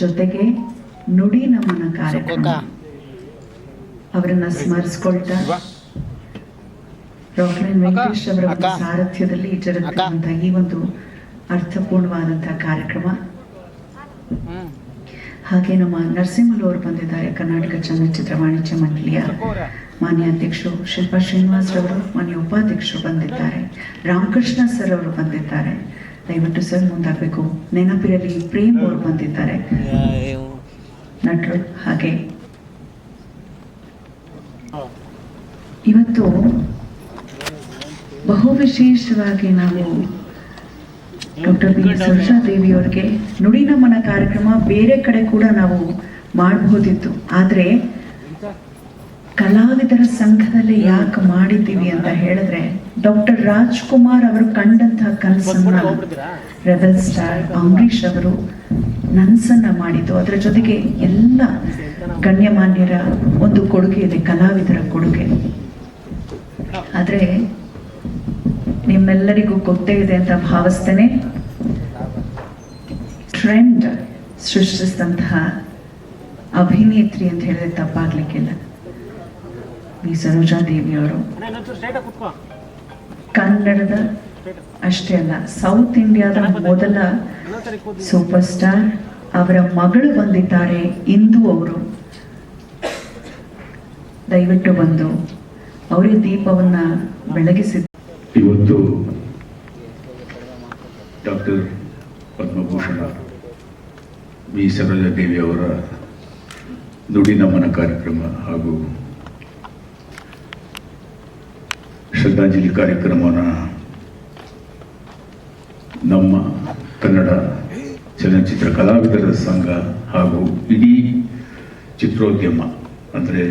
ಜೊತೆಗೆ ನುಡಿ ನಮನ ಕಾರ್ಯಕ್ರಮ. ಅವರನ್ನ ಸ್ಮರಿಸ್ಕೊಳ್ತಾ ಡಾಕ್ಟರ್ ಎನ್ ವೆಂಕಟೇಶ್ ಅವರ ಒಂದು ಸಾರಥ್ಯದಲ್ಲಿ ಜರುಗುತ್ತಿರುವಂತಹ ಈ ಒಂದು ಅರ್ಥಪೂರ್ಣವಾದಂತಹ ಕಾರ್ಯಕ್ರಮ. ಹಾಗೆ ನಮ್ಮ ನರಸಿಂಹಲ್ ಅವರು ಬಂದಿದ್ದಾರೆ ಕರ್ನಾಟಕ ಚಲನಚಿತ್ರ ವಾಣಿಜ್ಯ ಮಂಡಳಿಯ ಮಾನ್ಯ ಅಧ್ಯಕ್ಷರು ಶಿಲ್ಪಾ ಶ್ರೀನಿವಾಸ್ ಅವರು ಮಾನ್ಯ ಉಪಾಧ್ಯಕ್ಷರು ಬಂದಿದ್ದಾರೆ. ರಾಮಕೃಷ್ಣ ಸರ್ ಅವರು ಬಂದಿದ್ದಾರೆ. ದಯವಿಟ್ಟು ಸರ್ ಮುಂದಾಗಬೇಕು. ನೆನಪಿರಲಿ ಪ್ರೇಮ್ ಅವರು ಬಂದಿದ್ದಾರೆ. ನಟರು ಹಾಗೆ. ಇವತ್ತು ಬಹು ವಿಶೇಷವಾಗಿ ನಾವು ಡಾಕ್ಟರ್ ಬಿ ಸುರ್ಷಾ ದೇವಿ ಅವರಿಗೆ ನುಡಿ ನಮನ ಕಾರ್ಯಕ್ರಮ ಬೇರೆ ಕಡೆ ಕೂಡ ನಾವು ಮಾಡಬಹುದಿತ್ತು ಆದ್ರೆ ಕಲಾವಿದರ ಸಂಘದಲ್ಲಿ ಯಾಕೆ ಮಾಡಿದ್ದೀವಿ ಅಂತ ಹೇಳಿದ್ರೆ ಡಾಕ್ಟರ್ ರಾಜ್ಕುಮಾರ್ ಅವರು ಕಂಡಂತಹ ಕನಸನ್ನ ರೆಬಲ್ ಸ್ಟಾರ್ ಅಂಬರೀಷ್ ಅವರು ನನಸನ್ನ ಮಾಡಿದ್ದು. ಅದರ ಜೊತೆಗೆ ಎಲ್ಲ ಗಣ್ಯಮಾನ್ಯರ ಒಂದು ಕೊಡುಗೆ ಇದೆ ಕಲಾವಿದರ ಕೊಡುಗೆ. ಆದ್ರೆ ನಿಮ್ಮೆಲ್ಲರಿಗೂ ಗೊತ್ತೇ ಇದೆ ಅಂತ ಭಾವಿಸ್ತೇನೆ. ಟ್ರೆಂಡ್ ಸೃಷ್ಟಿಸಿದಂತಹ ಅಭಿನೇತ್ರಿ ಅಂತ ಹೇಳಿದ್ರೆ ತಪ್ಪಾಗ್ಲಿಕ್ಕಿಲ್ಲ. ಈ ಸರೋಜಾ ದೇವಿ ಅವರು. ಕನ್ನಡದ ಅಷ್ಟೇ ಅಲ್ಲ ಸೌತ್ ಇಂಡಿಯಾದ ಮೊದಲ ಸೂಪರ್ ಸ್ಟಾರ್ ಅವರ ಮಗಳು ಬಂದಿದ್ದಾರೆ, ಇಂದು ಅವರು. ದಯವಿಟ್ಟು ಬಂದು ಅವರೇ ದೀಪವನ್ನ ಬೆಳಗಿಸಿದ ಇವತ್ತು ಡಾಕ್ಟರ್ ಪದ್ಮಭೂಷಣ ಬಿ. ಸರೋಜಾದೇವಿ ಅವರ ನುಡಿ ನಮನ ಕಾರ್ಯಕ್ರಮ ಹಾಗೂ ಶ್ರದ್ಧಾಂಜಲಿ ಕಾರ್ಯಕ್ರಮನ ನಮ್ಮ ಕನ್ನಡ ಚಲನಚಿತ್ರ ಕಲಾವಿದರ ಸಂಘ ಹಾಗೂ ಇಡೀ ಚಿತ್ರೋದ್ಯಮ, ಅಂದರೆ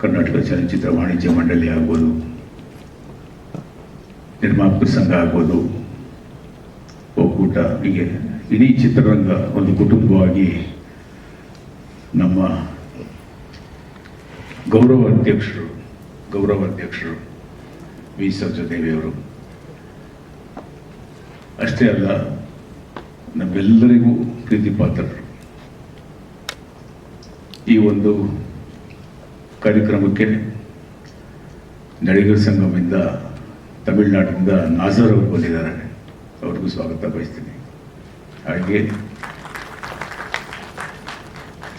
ಕರ್ನಾಟಕ ಚಲನಚಿತ್ರ ವಾಣಿಜ್ಯ ಮಂಡಳಿ ಆಗ್ಬೋದು, ನಿರ್ಮಾಪಕ ಸಂಘ ಆಗ್ಬೋದು, ಒಕ್ಕೂಟ, ಹೀಗೆ ಇಡೀ ಚಿತ್ರರಂಗ ಒಂದು ಕುಟುಂಬವಾಗಿ ನಮ್ಮ ಗೌರವ ಅಧ್ಯಕ್ಷರು ಗೌರವ ಅಧ್ಯಕ್ಷರು ವಿ ಸರೋಜಾದೇವಿಯವರು ಅಷ್ಟೇ ಅಲ್ಲ, ನಮ್ಮೆಲ್ಲರಿಗೂ ಪ್ರೀತಿ ಪಾತ್ರರು ಈ ಒಂದು ಕಾರ್ಯಕ್ರಮಕ್ಕೆ ನಡಿಗರ್ ಸಂಘಮಿಂದ ತಮಿಳುನಾಡಿನಿಂದ ನಾಸರ್ ಅವರು ಬಂದಿದ್ದಾರೆ. ಅವ್ರಿಗೂ ಸ್ವಾಗತ ಬಯಸ್ತೀನಿ. ಹಾಗೆ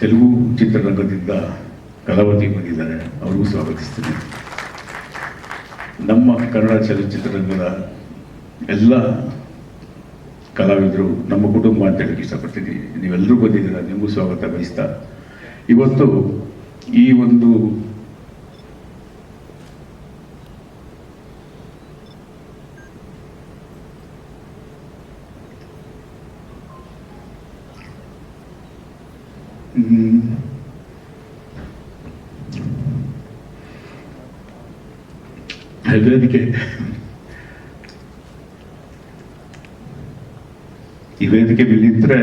ತೆಲುಗು ಚಿತ್ರರಂಗದಿಂದ ಕಲಾವತಿ ಬಂದಿದ್ದಾರೆ. ಅವ್ರಿಗೂ ಸ್ವಾಗತಿಸ್ತೀನಿ. ನಮ್ಮ ಕನ್ನಡ ಚಲನಚಿತ್ರರಂಗದ ಎಲ್ಲ ಕಲಾವಿದರು ನಮ್ಮ ಕುಟುಂಬ ಅಂತ ಹೇಳಕ್ಕೆ ಇಷ್ಟಪಡ್ತೀನಿ. ನೀವೆಲ್ಲರೂ ಬಂದಿದ್ದೀರಾ, ನಿಮಗೂ ಸ್ವಾಗತ ಬಯಸ್ತಾ. ಇವತ್ತು ಈ ಒಂದು ವೇದಿಕೆ ಈ ವೇದಿಕೆ ಬಿಲ್ಲಿದ್ರೆ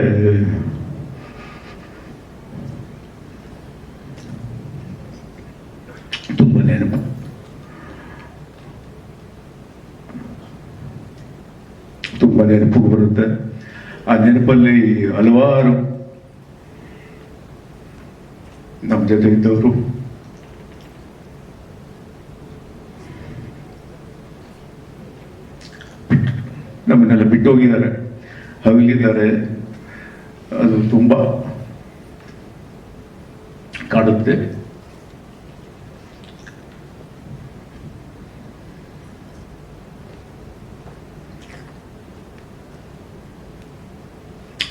ತುಂಬ ನೆನಪು ತುಂಬ ನೆನಪು ಬರುತ್ತೆ ಆ ನೆನಪಲ್ಲಿ ಹಲವಾರು ನಮ್ಮ ಜೊತೆ ಇದ್ದವರು ನಮ್ಮನ್ನೆಲ್ಲ ಹವಿಲಿದ್ದಾರೆ ಅದು ತುಂಬ ಕಾಡುತ್ತೆ.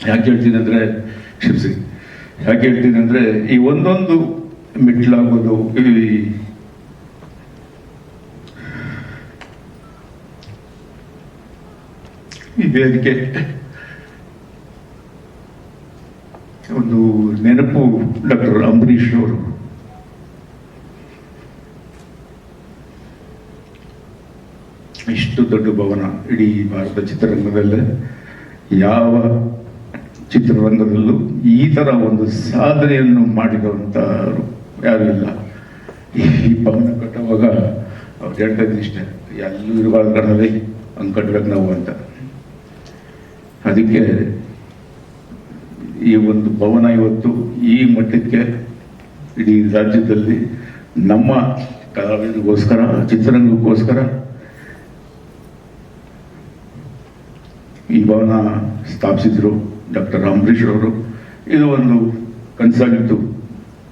ಯಾಕೆ ಹೇಳ್ತೀನಿ ಅಂದ್ರೆ, ಶಿವಸಿ, ಯಾಕೆ ಹೇಳ್ತೀನಿ ಅಂದ್ರೆ ಈ ಒಂದೊಂದು ಮೆಟ್ಲಾಗೋದು, ಈ ಈ ವೇದಿಕೆ ಒಂದು ನೆನಪು ಡಾಕ್ಟರ್ ಅಂಬರೀಷ್ ಅವರು. ಇಷ್ಟು ದೊಡ್ಡ ಭವನ ಇಡೀ ಭಾರತ ಚಿತ್ರರಂಗದಲ್ಲೇ, ಯಾವ ಚಿತ್ರರಂಗದಲ್ಲೂ ಈ ಥರ ಒಂದು ಸಾಧನೆಯನ್ನು ಮಾಡಿರುವಂತವರು ಯಾರು ಇಲ್ಲ. ಈ ಭವನ ಕಟ್ಟುವಾಗ ಅವ್ರು ಹೇಳ್ತಾ ಇದ್ರು ಇಷ್ಟೇ, ಎಲ್ಲೂ ಇರಬಾರ್ದು ಕಣವೇ ಹಂಗೆ ಕಟ್ಬೇಕು ನಾವು ಅಂತ. ಅದಕ್ಕೆ ಈ ಒಂದು ಭವನ ಇವತ್ತು ಈ ಮಟ್ಟಕ್ಕೆ ಇಡೀ ರಾಜ್ಯದಲ್ಲಿ ನಮ್ಮ ಕಲಾವಿದರಿಗೋಸ್ಕರ, ಚಿತ್ರರಂಗಕ್ಕೋಸ್ಕರ ಈ ಭವನ ಸ್ಥಾಪಿಸಿದ್ರು ಡಾಕ್ಟರ್ ಅಂಬರೀಷ್ ಅವರು. ಇದು ಒಂದು ಕನಸಾಗಿತ್ತು.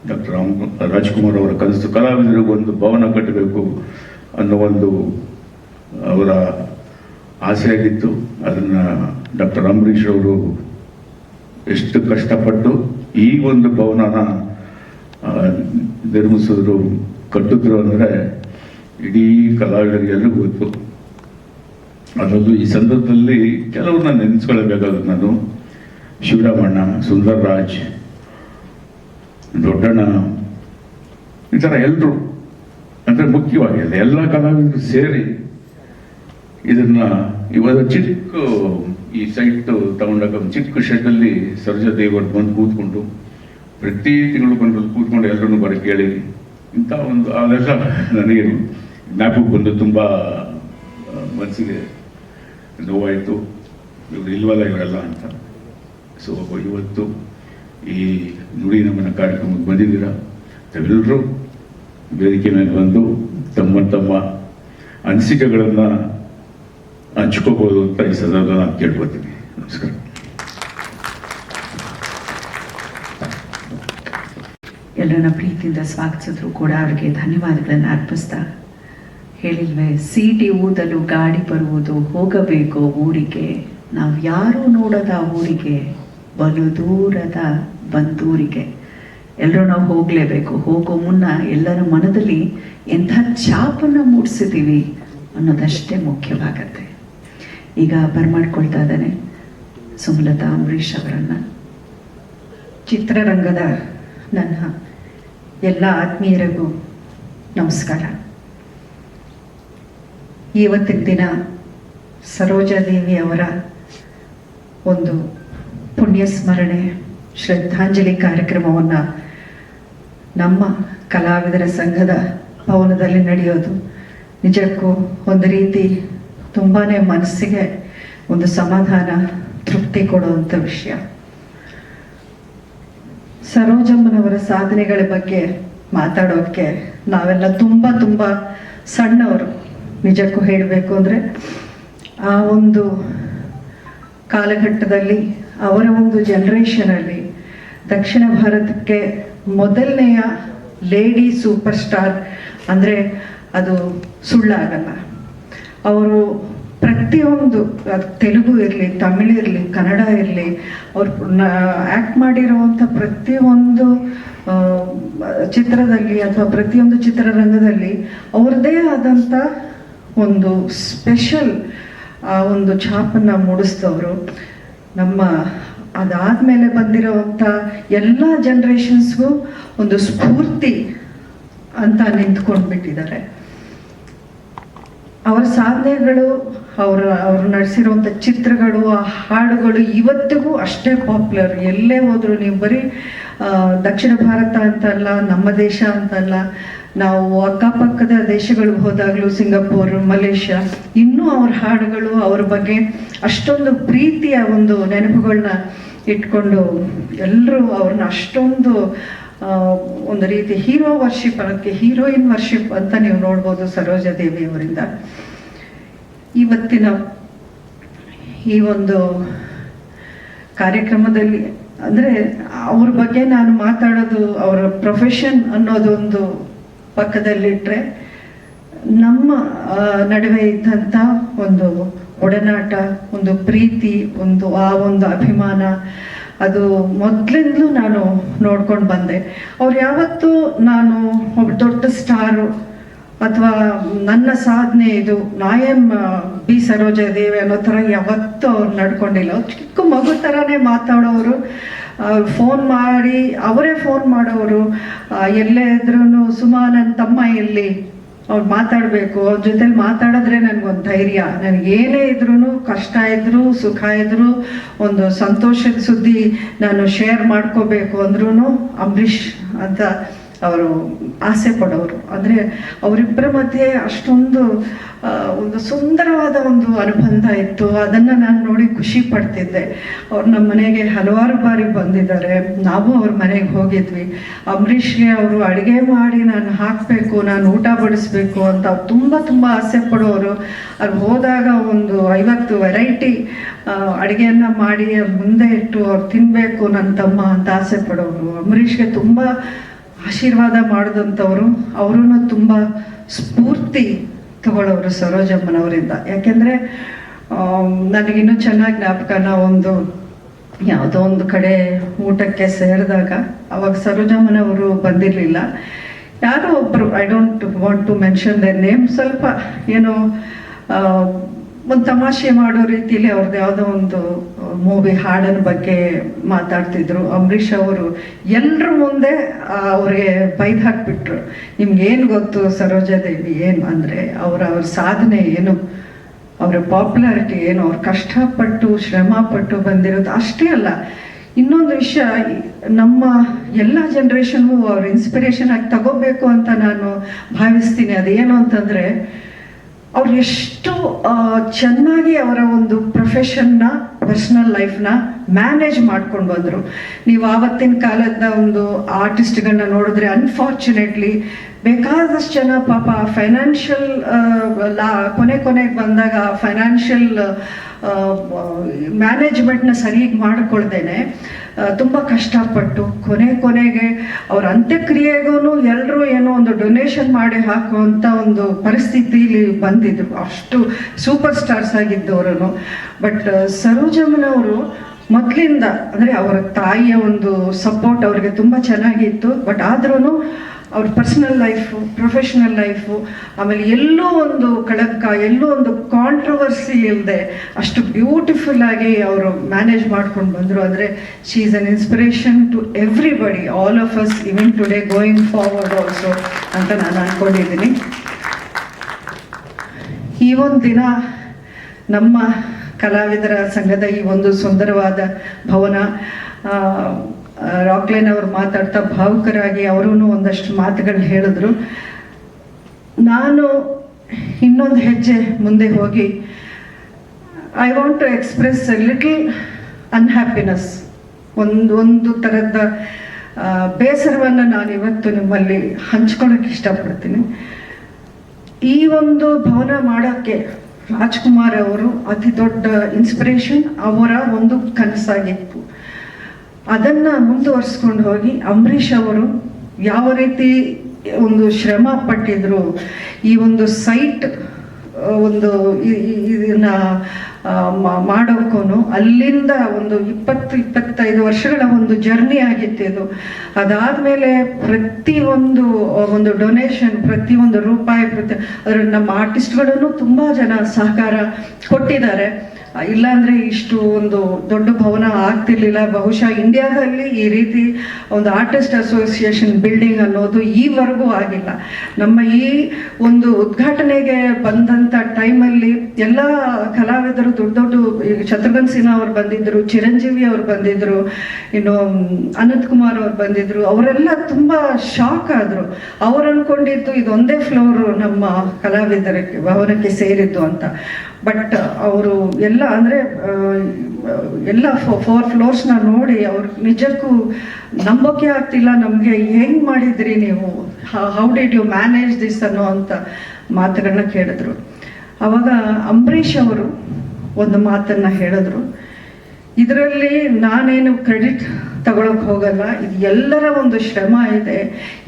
ಡಾಕ್ಟರ್ ರಾಜ್ಕುಮಾರ್ ಅವರ ಕನಸು. ಕಲಾವಿದರಿಗೊಂದು ಭವನ ಕಟ್ಟಬೇಕು ಅನ್ನೋ ಒಂದು ಅವರ ಆಸೆಯಾಗಿತ್ತು. ಅದನ್ನು ಡಾಕ್ಟರ್ ಅಂಬರೀಷ್ ಅವರು ಎಷ್ಟು ಕಷ್ಟಪಟ್ಟು ಈ ಒಂದು ಭವನನ ನಿರ್ಮಿಸಿದ್ರು, ಕಟ್ಟಿದ್ರು ಅಂದರೆ ಇಡೀ ಕಲಾವಿದರಿಗೆಲ್ಲರಿಗೂ ಗೊತ್ತು. ಅದರಲ್ಲೂ ಈ ಸಂದರ್ಭದಲ್ಲಿ ಕೆಲವ್ರನ್ನ ನೆನೆಸ್ಕೊಳ್ಬೇಕಾಗುತ್ತೆ ನಾನು. ಶಿವರಾಮಣ್ಣ ಸುಂದರ್ ರಾಜ್ ದೊಡ್ಡಣ್ಣ, ಈ ಥರ ಎಲ್ಲರೂ ಅಂದರೆ ಮುಖ್ಯವಾಗಿ ಎಲ್ಲ ಕಲಾವಿದರು ಸೇರಿ ಇದನ್ನ ಇವಾಗ ಚಿಕ್ಕ ಈ ಸೈಟ್ ತಗೊಂಡಾಗ ಒಂದು ಚಿಕ್ಕ ಶೆಡ್ಡಲ್ಲಿ ಸರ್ಜಾ ದೇವರು ಬಂದು ಕೂತ್ಕೊಂಡು, ಪ್ರತಿ ತಿಂಗಳು ಬಂದು ಕೂತ್ಕೊಂಡು ಎಲ್ಲರನ್ನು ಬರ ಕೇಳಿ, ಇಂಥ ಒಂದು ಅದೆಲ್ಲ ನನಗೆ ಜ್ಞಾಪಕ ಬಂದು ತುಂಬ ಮನಸ್ಸಿಗೆ ನೋವಾಯಿತು. ಇವರು ಇಲ್ವಲ್ಲ ಇವರೆಲ್ಲ ಅಂತ. ಸೊ ಇವತ್ತು ಈ ನುಡಿ ನಮನ ಕಾರ್ಯಕ್ರಮಕ್ಕೆ ಬಂದಿದ್ದೀರಾ? ತಾವೆಲ್ಲರೂ ವೇದಿಕೆ ಮೇಲೆ ಬಂದು ತಮ್ಮ ತಮ್ಮ ಅನಿಸಿಕೆಗಳನ್ನು ಹಂಚ್ಕೋಬೋದು ಅಂತ ಈ ಸಂದರ್ಭದಲ್ಲಿ ನಾನು ಕೇಳ್ಕೊತೀನಿ ನಮಸ್ಕಾರ. ಎಲ್ಲರನ್ನ ಪ್ರೀತಿಯಿಂದ ಸ್ವಾಗತಿಸಿದ್ರು ಕೂಡ. ಅವರಿಗೆ ಧನ್ಯವಾದಗಳನ್ನು ಅರ್ಪಿಸ್ತಾ ಹೇಳಿಲ್ವೇ, ಸೀಟಿ ಊದಲು ಗಾಡಿ ಬರುವುದು ಹೋಗಬೇಕು ಊರಿಗೆ. ನಾವು ಯಾರು ನೋಡದ ಊರಿಗೆ, ಬಲು ದೂರದ ಬಂದೂರಿಗೆ. ಎಲ್ಲರೂ ನಾವು ಹೋಗಲೇಬೇಕು. ಹೋಗೋ ಮುನ್ನ ಎಲ್ಲರ ಮನದಲ್ಲಿ ಎಂಥ ಛಾಪನ್ನು ಮೂಡಿಸಿದ್ದೀವಿ ಅನ್ನೋದಷ್ಟೇ ಮುಖ್ಯವಾಗತ್ತೆ. ಈಗ ಬರ್ಮಾಡ್ಕೊಳ್ತಾ ಇದ್ದಾನೆ. ಸುಮಲತಾ, ಅಂಬರೀಷ್ ಅವರನ್ನು. ಚಿತ್ರರಂಗದ ನನ್ನ ಎಲ್ಲ ಆತ್ಮೀಯರಿಗೂ ನಮಸ್ಕಾರ. ಇವತ್ತಿನ ದಿನ ಸರೋಜಾದೇವಿ ಅವರ ಒಂದು ಪುಣ್ಯ ಸ್ಮರಣೆ ಶ್ರದ್ಧಾಂಜಲಿ ಕಾರ್ಯಕ್ರಮವನ್ನು ನಮ್ಮ ಕಲಾವಿದರ ಸಂಘದ ಭವನದಲ್ಲಿ ನಡೆಯೋದು. ನಿಜಕ್ಕೂ ಒಂದು ರೀತಿ ತುಂಬಾ ಮನಸ್ಸಿಗೆ ಒಂದು ಸಮಾಧಾನ, ತೃಪ್ತಿ ಕೊಡುವಂಥ ವಿಷಯ. ಸರೋಜಮ್ಮನವರ ಸಾಧನೆಗಳ ಬಗ್ಗೆ ಮಾತಾಡೋಕ್ಕೆ ನಾವೆಲ್ಲ ತುಂಬ ತುಂಬ ಸಣ್ಣವರು. ನಿಜಕ್ಕೂ ಹೇಳಬೇಕು ಅಂದರೆ ಆ ಒಂದು ಕಾಲಘಟ್ಟದಲ್ಲಿ ಅವರ ಒಂದು ಜನ್ರೇಷನಲ್ಲಿ ದಕ್ಷಿಣ ಭಾರತಕ್ಕೆ ಮೊದಲನೆಯ ಲೇಡಿ ಸೂಪರ್ ಸ್ಟಾರ್ ಅಂದರೆ ಅದು ಸುಳ್ಳಾಗಲ್ಲ. ಅವರು ಪ್ರತಿಯೊಂದು ತೆಲುಗು ಇರಲಿ, ತಮಿಳು ಇರಲಿ, ಕನ್ನಡ ಇರಲಿ, ಅವ್ರು ಆ್ಯಕ್ಟ್ ಮಾಡಿರುವಂಥ ಪ್ರತಿಯೊಂದು ಚಿತ್ರದಲ್ಲಿ ಅಥವಾ ಪ್ರತಿಯೊಂದು ಚಿತ್ರರಂಗದಲ್ಲಿ ಅವ್ರದ್ದೇ ಆದಂಥ ಒಂದು ಸ್ಪೆಷಲ್ ಆ, ಒಂದು ಛಾಪನ್ನು ಮೂಡಿಸಿದವರು ನಮ್ಮ ಅದಾದಮೇಲೆ ಬಂದಿರೋವಂಥ ಎಲ್ಲ ಜನ್ರೇಷನ್ಸ್ಗೂ ಒಂದು ಸ್ಫೂರ್ತಿ ಅಂತ ನಿಂತ್ಕೊಂಡ್ಬಿಟ್ಟಿದ್ದಾರೆ. ಅವರ ಸಾಧನೆಗಳು, ಅವರ, ಅವರು ನಡೆಸಿರುವಂಥ ಚಿತ್ರಗಳು, ಆ ಹಾಡುಗಳು ಇವತ್ತಿಗೂ ಅಷ್ಟೇ ಪಾಪ್ಯುಲರ್ ಎಲ್ಲೇ ಹೋದರೂ ನೀವು ಬರೀ ದಕ್ಷಿಣ ಭಾರತ ಅಂತಲ್ಲ, ನಮ್ಮ ದೇಶ ಅಂತಲ್ಲ, ನಾವು ಅಕ್ಕಪಕ್ಕದ ದೇಶಗಳಿಗೆ ಹೋದಾಗಲೂ ಸಿಂಗಾಪುರ್, ಮಲೇಷ್ಯಾ, ಇನ್ನೂ ಅವ್ರ ಹಾಡುಗಳು, ಅವ್ರ ಬಗ್ಗೆ ಅಷ್ಟೊಂದು ಪ್ರೀತಿಯ ಒಂದು ನೆನಪುಗಳನ್ನ ಇಟ್ಕೊಂಡು ಎಲ್ಲರೂ ಅವ್ರನ್ನ ಅಷ್ಟೊಂದು ಒಂದು ರೀತಿ ಹೀರೋ ವರ್ಷಿಪ್ ಅನ್ನೋದಕ್ಕೆ ಹೀರೋಯಿನ್ ವರ್ಷಿಪ್ ಅಂತ ನೀವು ನೋಡ್ಬೋದು ಸರೋಜ ದೇವಿಯವರಿಂದ ಇವತ್ತಿನ ಈ ಒಂದು ಕಾರ್ಯಕ್ರಮದಲ್ಲಿ, ಅಂದರೆ ಅವ್ರ ಬಗ್ಗೆ ನಾನು ಮಾತಾಡೋದು, ಅವರ ಪ್ರೊಫೆಷನ್ ಅನ್ನೋದೊಂದು ಪಕ್ಕದಲ್ಲಿಟ್ಟರೆ ನಮ್ಮ ನಡುವೆ ಇದ್ದಂಥ ಒಂದು ಒಡನಾಟ, ಒಂದು ಪ್ರೀತಿ, ಒಂದು, ಆ ಒಂದು ಅಭಿಮಾನ ಅದು ಮೊದಲಿಂದಲೂ ನಾನು ನೋಡ್ಕೊಂಡು ಬಂದೆ. ಅವ್ರು ಯಾವತ್ತೂ ನಾನು ಒಬ್ಬ ದೊಡ್ಡ ಸ್ಟಾರು ಅಥವಾ ನನ್ನ ಸಾಧನೆ ಇದು ನಾಯಂ ಬಿ ಸರೋಜ ದೇವಿ ಅನ್ನೋ ಥರ ಯಾವತ್ತೂ ಅವ್ರು ನಡ್ಕೊಂಡಿಲ್ಲ. ಚಿಕ್ಕ ಮಗು ಥರನೇ ಮಾತಾಡೋರು ಫೋನ್ ಮಾಡಿ, ಅವರೇ ಫೋನ್ ಮಾಡೋರು ಎಲ್ಲೇ ಇದ್ರೂ ಸುಮಾ ನನ್ನ ತಮ್ಮ ಎಲ್ಲಿ? ಅವ್ರು ಮಾತಾಡಬೇಕು, ಅವ್ರ ಜೊತೆಲಿ ಮಾತಾಡಿದ್ರೆ ನನಗೊಂದು ಧೈರ್ಯ. ನನಗೆ ಏನೇ ಇದ್ರೂ ಕಷ್ಟ ಇದ್ರೂ, ಸುಖ ಇದ್ರೂ, ಒಂದು ಸಂತೋಷದ ಸುದ್ದಿ ನಾನು ಶೇರ್ ಮಾಡ್ಕೋಬೇಕು ಅಂದ್ರೂ ಅಂಬರೀಷ್ ಅಂತ ಅವರು ಆಸೆ ಪಡೋರು. ಅಂದರೆ ಅವರಿಬ್ಬರ ಮಧ್ಯೆ ಅಷ್ಟೊಂದು ಒಂದು ಸುಂದರವಾದ ಒಂದು ಅನುಬಂಧ ಇತ್ತು. ಅದನ್ನು ನಾನು ನೋಡಿ ಖುಷಿ ಪಡ್ತಿದ್ದೆ. ಅವ್ರು ನಮ್ಮ ಮನೆಗೆ ಹಲವಾರು ಬಾರಿ ಬಂದಿದ್ದಾರೆ. ನಾವು ಅವ್ರ ಮನೆಗೆ ಹೋಗಿದ್ವಿ. ಅಂಬರೀಷ್ಗೆ ಅವರು ಅಡುಗೆ ಮಾಡಿ ನಾನು ಹಾಕಬೇಕು, ನಾನು ಊಟ ಬಡಿಸ್ಬೇಕು ಅಂತ ತುಂಬ ತುಂಬ ಆಸೆ ಪಡೋರು. ಅಲ್ಲಿ ಹೋದಾಗ ಒಂದು ಐವತ್ತು ವೆರೈಟಿ ಅಡುಗೆಯನ್ನು ಮಾಡಿ ಮುಂದೆ ಇಟ್ಟು ಅವ್ರು ತಿನ್ನಬೇಕು ನನ್ನ ತಮ್ಮ ಅಂತ ಆಸೆ ಪಡೋರು. ಅಂಬರೀಷ್ಗೆ ತುಂಬ ಆಶೀರ್ವಾದ ಮಾಡಿದಂಥವರು ಅವರೂ ತುಂಬ ಸ್ಫೂರ್ತಿ ತಗೊಳ್ಳೋರು ಸರೋಜಮ್ಮನವರಿಂದ. ಯಾಕೆಂದರೆ ನನಗಿನ್ನೂ ಚೆನ್ನಾಗಿ ಜ್ಞಾಪಕನ ಒಂದು ಯಾವುದೋ ಒಂದು ಕಡೆ ಊಟಕ್ಕೆ ಸೇರಿದಾಗ ಅವಾಗ ಸರೋಜಮ್ಮನವರು ಬಂದಿರಲಿಲ್ಲ. ಯಾರೋ ಒಬ್ಬರು I don't want to mention the name ಸ್ವಲ್ಪ ಏನೋ ಒಂದು ತಮಾಷೆ ಮಾಡೋ ರೀತಿಯಲ್ಲಿ ಅವ್ರದ್ದು ಯಾವುದೋ ಒಂದು ಮೂವಿ ಹಾಡಿನ ಬಗ್ಗೆ ಮಾತಾಡ್ತಿದ್ರು. ಅಂಬರೀಷ್ ಅವರು ಎಲ್ಲರ ಮುಂದೆ ಅವ್ರಿಗೆ ಬೈದು ಹಾಕ್ಬಿಟ್ರು. ನಿಮ್ಗೇನು ಗೊತ್ತು ಸರೋಜಾದೇವಿ ಏನು ಅಂದರೆ, ಅವರ, ಅವ್ರ ಸಾಧನೆ ಏನು, ಅವರ ಪಾಪ್ಯುಲಾರಿಟಿ ಏನು, ಅವ್ರು ಕಷ್ಟಪಟ್ಟು, ಶ್ರಮಪಟ್ಟು ಬಂದಿರೋದು ಅಷ್ಟೇ ಅಲ್ಲ. ಇನ್ನೊಂದು ವಿಷಯ ನಮ್ಮ ಎಲ್ಲ ಜನ್ರೇಷನ್ಗೂ ಅವ್ರ ಇನ್ಸ್ಪಿರೇಷನ್ ಆಗಿ ತಗೋಬೇಕು ಅಂತ ನಾನು ಭಾವಿಸ್ತೀನಿ. ಅದೇನು ಅಂತಂದರೆ, ಅವ್ರು ಎಷ್ಟು ಚೆನ್ನಾಗಿ ಅವರ ಒಂದು ಪ್ರೊಫೆಷನ್ನ ಪರ್ಸನಲ್ ಲೈಫ್ನ ಮ್ಯಾನೇಜ್ ಮಾಡ್ಕೊಂಡು ಬಂದರು. ನೀವು ಆವತ್ತಿನ ಕಾಲದ ಒಂದು ಆರ್ಟಿಸ್ಟ್ಗಳನ್ನ ನೋಡಿದ್ರೆ ಅನ್ಫಾರ್ಚುನೇಟ್ಲಿ ಬೇಕಾದಷ್ಟು ಜನ ಪಾಪ ಫೈನಾನ್ಷಿಯಲ್ ಲಾ, ಕೊನೆ ಕೊನೆಗೆ ಬಂದಾಗ ಫೈನಾನ್ಷಿಯಲ್ ಮ್ಯಾನೇಜ್ಮೆಂಟ್ನ ಸರಿಯಾಗಿ ಮಾಡ್ಕೊಳ್ದೇನೆ ತುಂಬ ಕಷ್ಟಪಟ್ಟು ಕೊನೆ ಕೊನೆಗೆ ಅವ್ರ ಅಂತ್ಯಕ್ರಿಯೆಗೂ ಎಲ್ಲರೂ ಏನೋ ಒಂದು ಡೊನೇಷನ್ ಮಾಡಿ ಹಾಕುವಂಥ ಒಂದು ಪರಿಸ್ಥಿತಿಲಿ ಬಂದಿದ್ರು. ಅಷ್ಟು ಸೂಪರ್ ಸ್ಟಾರ್ಸ್ ಆಗಿದ್ದವರು ಬಟ್ ಸರೋಜಮ್ಮನವರು ಮೊದಲಿಂದ, ಅಂದರೆ ಅವರ ತಾಯಿಯ ಒಂದು ಸಪೋರ್ಟ್ ಅವರಿಗೆ ತುಂಬ ಚೆನ್ನಾಗಿತ್ತು. ಬಟ್ ಆದ್ರೂ ಅವ್ರ ಪರ್ಸನಲ್ ಲೈಫು ಪ್ರೊಫೆಷನಲ್ ಲೈಫು ಆಮೇಲೆ ಎಲ್ಲೋ ಒಂದು ಕಳಂಕ, ಎಲ್ಲೋ ಒಂದು ಕಾಂಟ್ರವರ್ಸಿ ಇಲ್ಲದೆ ಅಷ್ಟು ಬ್ಯೂಟಿಫುಲ್ ಆಗಿ ಅವರು ಮ್ಯಾನೇಜ್ ಮಾಡ್ಕೊಂಡು ಬಂದರು. ಅಂದರೆ she is an inspiration to everybody all of us even today going forward also ಅಂತ ನಾನು ಅಂದ್ಕೊಂಡಿದ್ದೀನಿ ಈ ಒಂದು ದಿನ ನಮ್ಮ ಕಲಾವಿದರ ಸಂಘದ ಈ ಒಂದು ಸುಂದರವಾದ ಭವನ ರಾಕ್ಲೈನ್ ಅವರು ಮಾತಾಡ್ತಾ ಭಾವುಕರಾಗಿ ಅವರೂ ಒಂದಷ್ಟು ಮಾತುಗಳು ಹೇಳಿದ್ರು. ನಾನು ಇನ್ನೊಂದು ಹೆಜ್ಜೆ ಮುಂದೆ ಹೋಗಿ I want to express little unhappiness ಒಂದು ಒಂದು ಥರದ ಬೇಸರವನ್ನು ನಾನು ಇವತ್ತು ನಿಮ್ಮಲ್ಲಿ ಹಂಚ್ಕೊಳ್ಳೋಕೆ ಇಷ್ಟಪಡ್ತೀನಿ. ಈ ಒಂದು ಭವನ ಮಾಡೋಕ್ಕೆ ರಾಜ್ಕುಮಾರ್ ಅವರು ಅತಿ ದೊಡ್ಡ ಇನ್ಸ್ಪಿರೇಷನ್ ಅವರ ಒಂದು ಕನಸಾಗಿತ್ತು. ಅದನ್ನ ಮುಂದುವರಿಸ್ಕೊಂಡು ಹೋಗಿ ಅಂಬರೀಷ್ ಅವರು ಯಾವ ರೀತಿ ಒಂದು ಶ್ರಮ ಪಟ್ಟಿದ್ರು, ಈ ಒಂದು ಸೈಟ್ ಒಂದು ಇದನ್ನ ಮಾಡೋಕ್ಕೂ ಅಲ್ಲಿಂದ ಒಂದು ಇಪ್ಪತ್ತು, ಇಪ್ಪತ್ತೈದು ವರ್ಷಗಳ ಒಂದು ಜರ್ನಿ ಆಗಿತ್ತು ಇದು. ಅದಾದಮೇಲೆ ಪ್ರತಿ ಒಂದು ಒಂದು ಡೊನೇಷನ್ ಪ್ರತಿ ಒಂದು ರೂಪಾಯಿ, ಪ್ರತಿ ಅದರ ನಮ್ಮ ಆರ್ಟಿಸ್ಟ್ಗಳನ್ನು ತುಂಬ ಜನ ಸಹಕಾರ ಕೊಟ್ಟಿದ್ದಾರೆ. ಇಲ್ಲಾಂದ್ರೆ ಇಷ್ಟು ಒಂದು ದೊಡ್ಡ ಭವನ ಆಗ್ತಿರ್ಲಿಲ್ಲ. ಬಹುಶಃ ಇಂಡಿಯಾದಲ್ಲಿ ಈ ರೀತಿ ಒಂದು ಆರ್ಟಿಸ್ಟ್ ಅಸೋಸಿಯೇಷನ್ ಬಿಲ್ಡಿಂಗ್ ಅನ್ನೋದು ಈವರೆಗೂ ಆಗಿಲ್ಲ. ನಮ್ಮ ಈ ಒಂದು ಉದ್ಘಾಟನೆಗೆ ಬಂದಂಥ ಟೈಮಲ್ಲಿ ಎಲ್ಲ ಕಲಾವಿದರು, ದೊಡ್ಡ ದೊಡ್ಡ ಶತ್ರುಘ್ನ ಸಿನ್ಹಾ ಅವ್ರು ಬಂದಿದ್ರು ಚಿರಂಜೀವಿ ಅವ್ರು ಬಂದಿದ್ರು, ಇನ್ನು ಅನಂತ್ ಕುಮಾರ್ ಅವ್ರು ಬಂದಿದ್ರು, ಅವರೆಲ್ಲ ತುಂಬಾ ಶಾಕ್ ಆದ್ರು. ಅವ್ರು ಅನ್ಕೊಂಡಿದ್ದು ಇದೊಂದೇ ಫ್ಲೋರ್ ನಮ್ಮ ಕಲಾವಿದರಕ್ಕೆ ಭವನಕ್ಕೆ ಸೇರಿದ್ದು ಅಂತ. ಬಟ್ ಅವರು ಎಲ್ಲ ಅಂದರೆ ಎಲ್ಲ ಫೋರ್ ಫ್ಲೋರ್ಸ್ನ ನೋಡಿ ಅವ್ರು ನಿಜಕ್ಕೂ ನಂಬೋಕೆ ಆಗ್ತಿಲ್ಲ, ನಮಗೆ ಹೆಂಗ್ ಮಾಡಿದ್ರಿ ನೀವು? How did you manage this ಅನ್ನೋ ಅಂತ ಮಾತುಗಳನ್ನ ಕೇಳಿದ್ರು. ಅವಾಗ ಅಂಬರೀಷ್ ಅವರು ಒಂದು ಮಾತನ್ನ ಹೇಳಿದ್ರು. ಇದರಲ್ಲಿ ನಾನೇನು ಕ್ರೆಡಿಟ್ ತಗೊಳಕ್ ಹೋಗಲ್ಲ, ಇದು ಎಲ್ಲರ ಒಂದು ಶ್ರಮ ಇದೆ.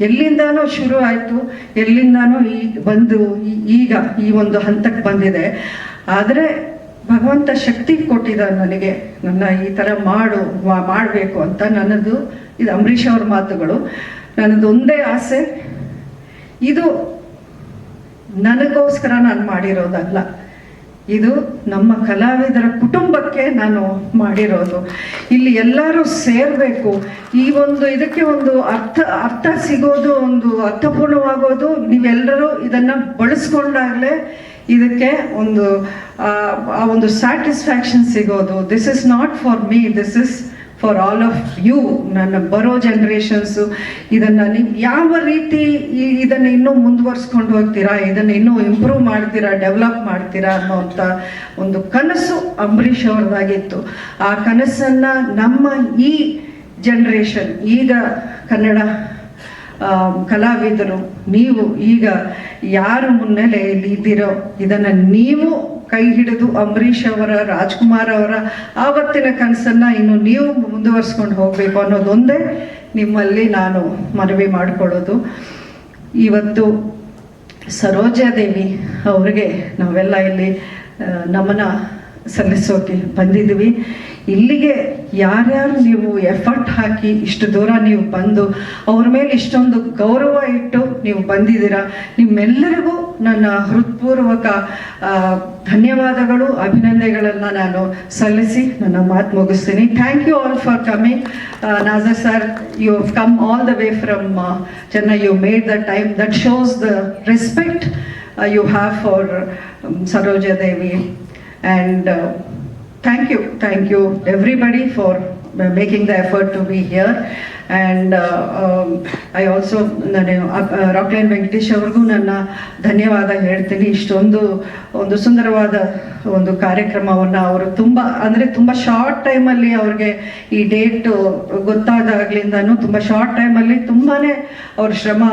ಎಲ್ಲಿಂದಾನೋ ಶುರು ಆಯಿತು, ಎಲ್ಲಿಂದಾನೋ ಈ ಬಂದು ಈಗ ಈ ಒಂದು ಹಂತಕ್ಕೆ ಬಂದಿದೆ. ಆದರೆ ಭಗವಂತ ಶಕ್ತಿ ಕೊಟ್ಟಿದ್ದಾನೆ ನನಗೆ. ನನ್ನ ಈ ಥರ ಮಾಡು ಮಾಡಬೇಕು ಅಂತ ನನ್ನದು, ಇದು ಅಂಬರೀಷ್ ಅವ್ರ ಮಾತುಗಳು. ನನ್ನದು ಒಂದೇ ಆಸೆ. ಇದು ನನಗೋಸ್ಕರ ನಾನು ಮಾಡಿರೋದಲ್ಲ. ಇದು ನಮ್ಮ ಕಲಾವಿದರ ಕುಟುಂಬಕ್ಕೆ ನಾನು ಮಾಡಿರೋದು. ಇಲ್ಲಿ ಎಲ್ಲರೂ ಸೇರಬೇಕು. ಈ ಒಂದು ಇದಕ್ಕೆ ಒಂದು ಅರ್ಥ ಅರ್ಥ ಸಿಗೋದು, ಒಂದು ಅರ್ಥಪೂರ್ಣವಾಗೋದು, ನೀವೆಲ್ಲರೂ ಇದನ್ನ ಬಳಸ್ಕೊಂಡಾಗಲೇ ಇದಕ್ಕೆ ಒಂದು, ಆ ಒಂದು ಸ್ಯಾಟಿಸ್ಫ್ಯಾಕ್ಷನ್ ಸಿಗೋದು. This is not for me this is for all of you ನನ್ನ ಬರೋ ಜನ್ರೇಷನ್ಸು ಇದನ್ನು ನೀವು ಯಾವ ರೀತಿ ಇದನ್ನು ಇನ್ನೂ ಮುಂದುವರ್ಸ್ಕೊಂಡು ಹೋಗ್ತೀರಾ, ಇದನ್ನು ಇನ್ನೂ ಇಂಪ್ರೂವ್ ಮಾಡ್ತೀರಾ ಡೆವಲಪ್ ಮಾಡ್ತೀರಾ ಅನ್ನೋಂಥ ಒಂದು ಕನಸು ಅಂಬರೀಷ್ ಅವ್ರದ್ದಾಗಿತ್ತು. ಆ ಕನಸನ್ನು ನಮ್ಮ ಈ ಜನ್ರೇಷನ್ ಈಗ ಕನ್ನಡ ಕಲಾವಿದರು, ನೀವು ಈಗ ಯಾರು ಮುನ್ನೆಲೆಯಲ್ಲಿ ಇದ್ದೀರೋ, ಇದನ್ನು ನೀವು ಕೈ ಹಿಡಿದು ಅಂಬರೀಷ್ ಅವರ, ರಾಜ್ಕುಮಾರ್ ಅವರ ಆವತ್ತಿನ ಕನಸನ್ನ ಇನ್ನು ನೀವು ಮುಂದುವರಿಸ್ಕೊಂಡು ಹೋಗಬೇಕು ಅನ್ನೋದೊಂದೇ ನಿಮ್ಮಲ್ಲಿ ನಾನು ಮನವಿ ಮಾಡಿಕೊಳ್ಳೋದು. ಇವತ್ತು ಸರೋಜಾದೇವಿ ಅವರಿಗೆ ನಾವೆಲ್ಲ ಇಲ್ಲಿ ನಮನ ಸಲ್ಲಿಸೋಕೆ ಬಂದಿದ್ವಿ ಇಲ್ಲಿಗೆ ಯಾರ್ಯಾರು ನೀವು ಎಫರ್ಟ್ ಹಾಕಿ ಇಷ್ಟು ದೂರ ನೀವು ಬಂದು ಅವ್ರ ಮೇಲೆ ಇಷ್ಟೊಂದು ಗೌರವ ಇಟ್ಟು ನೀವು ಬಂದಿದ್ದೀರಾ? ನಿಮ್ಮೆಲ್ಲರಿಗೂ ನನ್ನ ಹೃತ್ಪೂರ್ವಕ ಧನ್ಯವಾದಗಳು, ಅಭಿನಂದನೆಗಳನ್ನು ನಾನು ಸಲ್ಲಿಸಿ ನನ್ನ ಮಾತು ಮುಗಿಸ್ತೀನಿ. Thank you all for coming Nassar sir you have come all the way from Chennai you made the time that shows the respect you have for Sarojadevi Devi. And uh, thank you, thank you everybody for making making the effort to be here. I also ನಾನು ರಾಕ್ಲೈನ್ ವೆಂಕಟೇಶ್ ಅವ್ರಿಗೂ ನನ್ನ ಧನ್ಯವಾದ ಹೇಳ್ತೀನಿ. ಇಷ್ಟೊಂದು ಒಂದು ಸುಂದರವಾದ ಒಂದು ಕಾರ್ಯಕ್ರಮವನ್ನು ಅವರು ತುಂಬ ಅಂದರೆ ತುಂಬ ಶಾರ್ಟ್ ಟೈಮಲ್ಲಿ ಅವ್ರಿಗೆ ಈ ಡೇಟ್ ಗೊತ್ತಾದಾಗ್ಲಿಂದನೂ ತುಂಬ ಶಾರ್ಟ್ ಟೈಮಲ್ಲಿ ತುಂಬಾ ಅವರು ಶ್ರಮ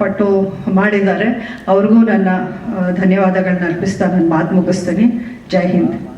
ಪಟ್ಟು ಮಾಡಿದ್ದಾರೆ. ಅವ್ರಿಗೂ ನನ್ನ ಧನ್ಯವಾದಗಳನ್ನ ಅರ್ಪಿಸ್ತಾ ನಾನು ಮಾತು ಮುಗಿಸ್ತೀನಿ. जय हिंद।